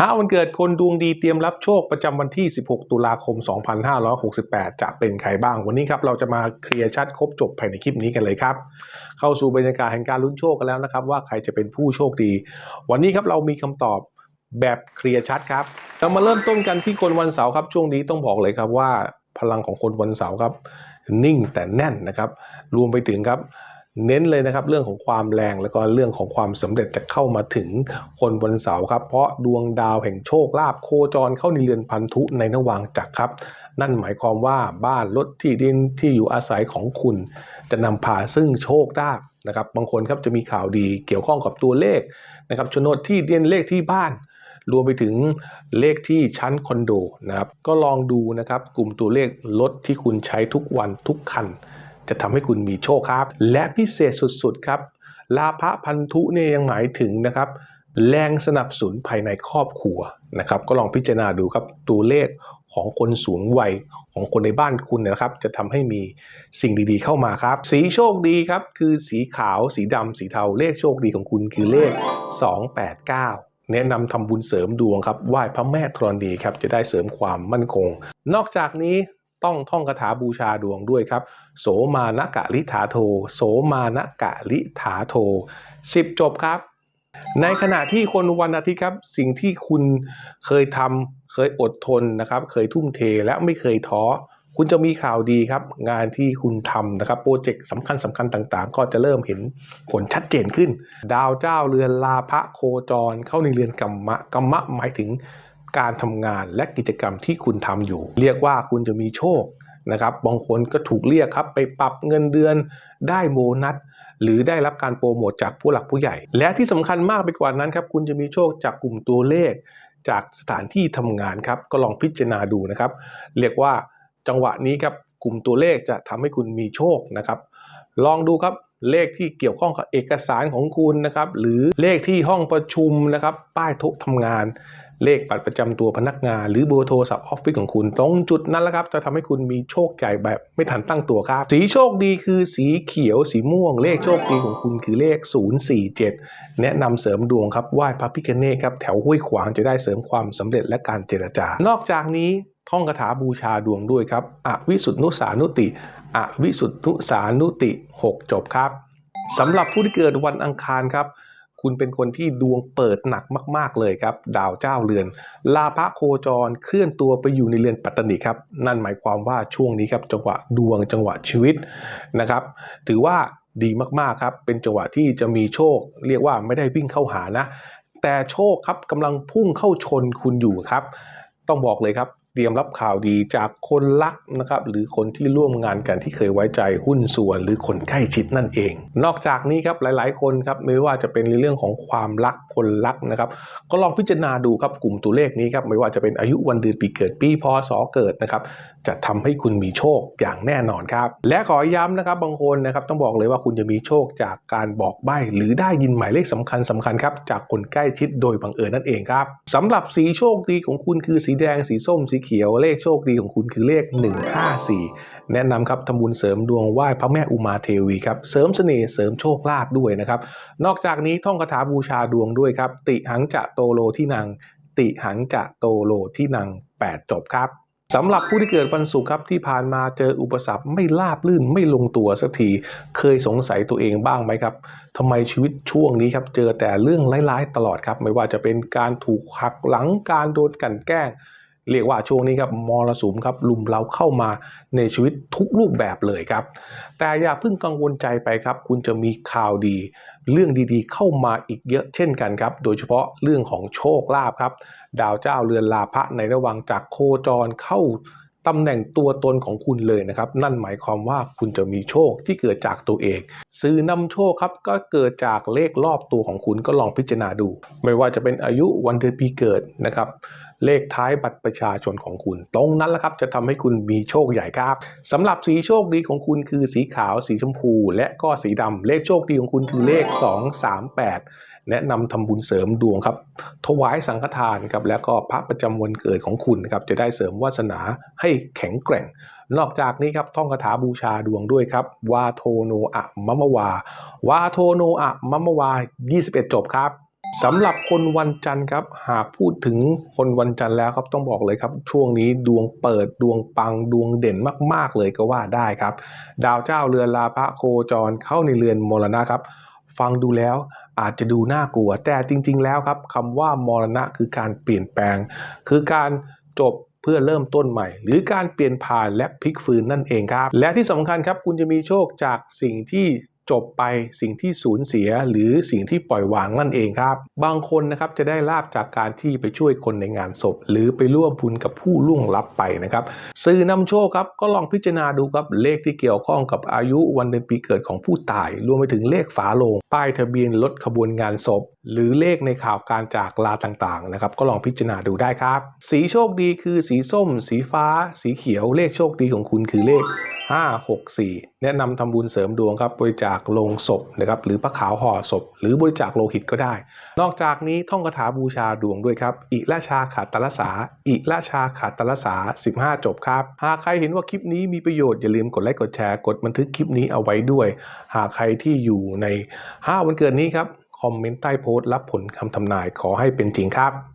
หาวันเกิดคนดวงดีเตรียมรับโชคประจำวันที่ 16 ตุลาคม 2568 จะเป็นใครบ้าง วันนี้ครับเราจะมาเคลียร์ชัดครบจบภายในคลิปนี้กันเลยครับ เข้าสู่บรรยากาศแห่งการลุ้นโชคกันแล้วนะครับ ว่าใครจะเป็นผู้โชคดี วันนี้ครับเรามีคำตอบแบบเคลียร์ชัดครับเรามาเริ่มต้นกันที่คนวันเสาร์ครับช่วงนี้ต้องบอกเลยครับว่าพลังของคนวันเสาร์ครับ นิ่งแต่แน่นนะครับ รวมไปถึงครับ เน้นเลยนะครับเรื่องของความแรงแล้วก็เรื่องของความสำเร็จจะเข้ามาถึงคนวันเสาร์ครับ เพราะดวงดาวแห่งโชคลาภโคจรเข้าในเรือนพันธุในนวางจักรครับ นั่นหมายความว่าบ้านรถที่ดินที่อยู่อาศัยของคุณ จะนำพาซึ่งโชคลาภนะครับ บางคนครับจะมีข่าวดีเกี่ยวข้องกับตัวเลขนะครับโฉนดที่ดินเลขที่บ้านรวมไปถึงเลขที่ชั้นคอนโดนะครับก็ลองดูนะครับกลุ่มตัวเลขรถที่คุณใช้ทุกวันทุกคัน จะทำให้คุณมีโชคครับ และพิเศษสุดๆครับ ลาภพันธุเนี่ยยังหมายถึงนะครับ แรงสนับสนุนภายในครอบครัวนะครับ ก็ลองพิจารณาดูครับตัวเลขของคนสูงวัยของคนในบ้านคุณนะครับ จะทำให้มีสิ่งดีๆเข้ามาครับ สีโชคดีครับ คือสีขาว สีดำสีเทาเลขโชคดีของคุณคือเลข 289แนะนำทำบุญเสริมดวงครับไหว้พระแม่ธรณีครับจะได้เสริมความมั่นคง นอกจากนี้ ต้องท่องคาถาบูชาดวงด้วยครับ โสมานกะลิถาโท โสมานกะลิถาโท10จบครับ ในขณะที่คนวันอาทิตย์ครับ สิ่งที่คุณเคยทำเคยอดทนนะครับ เคยทุ่มเทและไม่เคยท้อคุณจะมีข่าวดีครับ งานที่คุณทำนะครับโปรเจกต์สำคัญสำคัญต่างๆ ก็จะเริ่มเห็นผลชัดเจนขึ้น ดาวเจ้าเรือนลาภโคจรเข้าในเรือนกัมมะกัมมะหมายถึง การทำงานและกิจกรรมที่คุณทำอยู่ เรียกว่าคุณจะมีโชคนะครับบางคนก็ถูกเรียกครับไปปรับเงินเดือนได้โบนัสหรือได้รับการโปรโมทจากผู้หลักผู้ใหญ่ และที่สำคัญมากไปกว่านั้นครับคุณจะมีโชคจากกลุ่มตัวเลข จากสถานที่ทำงานครับก็ลองพิจารณาดูนะครับ เรียกว่าจังหวะนี้ครับกลุ่มตัวเลขจะทำให้คุณมีโชคนะครับ ลองดูครับเลขที่เกี่ยวข้องกับเอกสารของคุณนะครับ หรือเลขที่ห้องประชุมนะครับ ป้ายโต๊ะทำงาน เลขบัตรประจำตัวพนักงาน หรือเบอร์โทรศัพท์ออฟฟิศของคุณ ตรงจุดนั้นแหละครับจะทำให้คุณมีโชคใหญ่แบบไม่ทันตั้งตัวครับ สีโชคดีคือสีเขียวสีม่วง เลขโชคดีของคุณคือเลข 047 แนะนำเสริมดวงครับไหว้พระพิฆเนศครับแถวห้วยขวางจะได้เสริมความสำเร็จและการเจรจา นอกจากนี้ท่องคาถาบูชาดวงด้วยครับอวิสุทนุสานุติอวิสุทนุสานุติ 6 จบครับสำหรับผู้ที่เกิดวันอังคารครับ คุณเป็นคนที่ดวงเปิดหนักมาก ๆ เลยครับ ดาวเจ้าเรือน ลาภโคจรเคลื่อนตัวไปอยู่ในเรือนปัตตนิครับ นั่นหมายความว่าช่วงนี้ครับจังหวะดวงจังหวะชีวิตนะครับ ถือว่าดีมาก ๆ ครับ เป็นจังหวะที่จะมีโชค เรียกว่าไม่ได้วิ่งเข้าหานะ แต่โชคครับกำลังพุ่งเข้าชนคุณอยู่ครับ ต้องบอกเลยครับ เตรียมรับข่าวดีจากคนรักนะครับหรือคนที่ร่วมงานกันที่เคยไว้ใจหุ้นส่วนหรือคนใกล้ชิดนั่นเอง นอกจากนี้ครับหลาย ๆ คนครับไม่ว่าจะเป็นในเรื่องของความรักคนรักนะครับ ก็ลองพิจารณาดูครับกลุ่มตัวเลขนี้ครับไม่ว่าจะเป็นอายุวันเดือนปีเกิดปีพศเกิดนะครับจะทำให้คุณมีโชคอย่างแน่นอนครับ และขอย้ำนะครับบางคนนะครับต้องบอกเลยว่าคุณจะมีโชคจากการบอกใบ้หรือได้ยินหมายเลขสำคัญสำคัญครับจากคนใกล้ชิดโดยบังเอิญนั่นเองครับสำหรับสีโชคดีของคุณคือสีแดงสีส้มสีเขียวเลขโชคดีของคุณคือเลข 154 แนะนำครับทำบุญเสริมดวงไหว้พระแม่อุมาเทวีครับเสริมเสน่ห์เสริมโชคลาภด้วยนะครับ นอกจากนี้ท่องคาถาบูชาดวงด้วยครับ ติหังจะโตโลที่นางติหังจะโตโลที่นาง8 จบครับสำหรับผู้ที่เกิดวันศุกร์ครับที่ผ่านมาเจออุปสรรคไม่ราบลื่นไม่ลงตัวสักที เคยสงสัยตัวเองบ้างไหมครับทำไมชีวิตช่วงนี้ครับเจอแต่เรื่องร้ายๆตลอดครับ ไม่ว่าจะเป็นการถูกหักหลังการโดนกลันแกล้ง เรียกว่าช่วงนี้ครับมรสุมครับลุมเราเข้ามาในชีวิตทุกรูปแบบเลยครับ แต่อย่าเพิ่งกังวลใจไปครับ คุณจะมีข่าวดี เรื่องดีๆ เข้ามาอีกเยอะเช่นกันครับ โดยเฉพาะเรื่องของโชคลาภครับ ดาวเจ้าเรือนลาภะในระหว่างจากโคจรเข้า ตำแหน่งตัวตนของคุณเลยนะครับ นั่นหมายความว่าคุณจะมีโชคที่เกิดจากตัวเอง ซื้อนำโชคครับก็เกิดจากเลขรอบตัวของคุณก็ลองพิจารณาดู ไม่ว่าจะเป็นอายุวันเดือนปีเกิดนะครับ เลขท้ายบัตรประชาชนของคุณ ตรงนั้นแหละครับจะทำให้คุณมีโชคใหญ่ครับสำหรับสีโชคดีของคุณคือสีขาว สีชมพู และก็สีดำเลขโชคดีของคุณคือเลข 238แนะนำทำบุญเสริมดวงครับ ถวายสังฆทานครับแล้วก็พระประจำวันเกิดของคุณครับจะได้เสริมวาสนาให้แข็งแกร่ง นอกจากนี้ครับท่องคาถาบูชาดวงด้วยครับวาโทโนอะมะมะวาวาโทโนอะมะมะวา 21 จบครับสำหรับคนวันจันทร์ครับ หากพูดถึงคนวันจันทร์แล้วครับต้องบอกเลยครับ ช่วงนี้ดวงเปิดดวงปังดวงเด่นมาก ๆ เลยก็ว่าได้ครับ ดาวเจ้าเรือนลาภโคจรเข้าในเรือนมรณะครับ ฟังดูแล้วอาจจะดูน่ากลัว แต่จริง ๆ แล้วครับคำว่ามรณะคือการเปลี่ยนแปลง คือการจบเพื่อเริ่มต้นใหม่ หรือการเปลี่ยนผ่านและพลิกฟื้นนั่นเองครับ และที่สำคัญครับคุณจะมีโชคจากสิ่งที่ จบไปสิ่งที่สูญเสียหรือสิ่งที่ปล่อยวางนั่นเองครับ บางคนนะครับจะได้ลาบจากการที่ไปช่วยคนในงานศพ หรือไปร่วมบุญกับผู้ล่วงลับไปนะครับสื่อนำโชคครับก็ลองพิจารณาดูครับเลขที่เกี่ยวข้องกับอายุวันเดือนปีเกิดของผู้ตาย รวมไปถึงเลขฝาโลงป้ายทะเบียนรถขบวนงานศพ หรือเลขในข่าวการจากลาต่างๆนะครับ ก็ลองพิจารณาดูได้ครับ สีโชคดีคือสีส้ม สีฟ้า สีเขียวเลขโชคดีของคุณคือเลข 564 แนะนำทำบุญเสริมดวงครับ บริจาคลงศพนะครับหรือพระขาวห่อศพ หรือบริจาคโลหิตก็ได้ นอกจากนี้ท่องคาถาบูชาดวงด้วยครับ อิราชาขาตลสา อิราชาขาตลสา 15 จบครับ หากใครเห็นว่าคลิปนี้มีประโยชน์อย่าลืมกดไลค์กดแชร์กดบันทึกคลิปนี้เอาไว้ด้วย หากใครที่อยู่ใน 5 วันเกิดนี้ครับ คอมเมนต์ใต้โพสต์รับผลคำทำนายขอให้เป็นจริงครับ